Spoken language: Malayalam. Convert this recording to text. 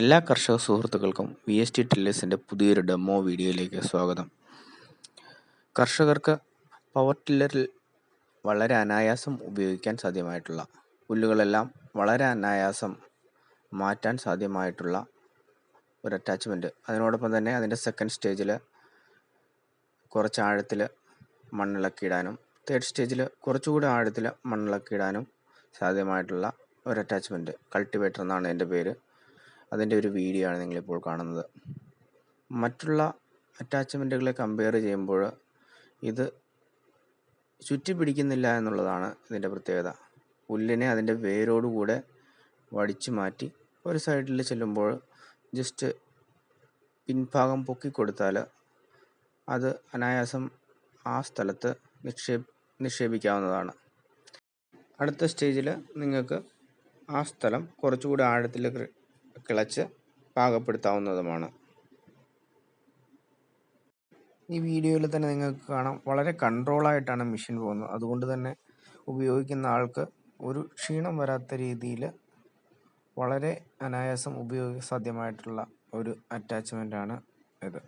എല്ലാ കർഷക സുഹൃത്തുക്കൾക്കും വി എസ് ടി ടില്ലേഴ്സിന്റെ പുതിയൊരു ഡെമോ വീഡിയോയിലേക്ക് സ്വാഗതം. കർഷകർക്ക് പവർ ടില്ലറിൽ വളരെ അനായാസം ഉപയോഗിക്കാൻ സാധ്യമായിട്ടുള്ള പുല്ലുകളെല്ലാം വളരെ അനായാസം മാറ്റാൻ സാധ്യമായിട്ടുള്ള ഒരു അറ്റാച്ച്മെന്റ് അതിനോടൊപ്പം തന്നെ അതിന്റെ സെക്കൻഡ് സ്റ്റേജിൽ കുറച്ച് ആഴത്തിൽ മണ്ണിളക്കിയിടാനും തേർഡ് സ്റ്റേജിൽ കുറച്ചുകൂടി ആഴത്തിൽ മണ്ണിളക്കിയിടാനും സാധ്യമായിട്ടുള്ള ഒരു അറ്റാച്ച്മെന്റ് കൾട്ടിവേറ്റർ എന്നാണ് എന്റെ പേര്. അതിന്റെ ഒരു വീഡിയോ ആണ് നിങ്ങളിപ്പോൾ കാണുന്നത്. മറ്റുള്ള അറ്റാച്ച്മെന്റുകളെ കമ്പയർ ചെയ്യുമ്പോൾ ഇത് ചുറ്റി പിടിക്കുന്നില്ല എന്നുള്ളതാണ് ഇതിന്റെ പ്രത്യേകത. പുല്ലിനെ അതിന്റെ വേരോടുകൂടെ വടിച്ചു മാറ്റി ഒരു സൈഡിൽ ചെല്ലുമ്പോൾ ജസ്റ്റ് പിൻഭാഗം പൊക്കി കൊടുത്താൽ അത് അനായാസം ആ സ്ഥലത്ത് നിക്ഷേപ നിക്ഷേപിക്കാവുന്നതാണ്. അടുത്ത സ്റ്റേജിൽ നിങ്ങൾക്ക് ആ സ്ഥലം കുറച്ചുകൂടി ആഴത്തിൽ കിളച്ച് പാകപ്പെടുത്താവുന്നതുമാണ്. ഈ വീഡിയോയിൽ തന്നെ നിങ്ങൾക്ക് കാണാം. വളരെ കൺട്രോളായിട്ടാണ് മെഷീൻ പോകുന്നത്. അതുകൊണ്ട് തന്നെ ഉപയോഗിക്കുന്ന ആൾക്ക് ഒരു ക്ഷീണം വരാത്ത രീതിയിൽ വളരെ അനായാസം ഉപയോഗ സാധ്യമായിട്ടുള്ള ഒരു അറ്റാച്ച്മെന്റാണ് ഇത്.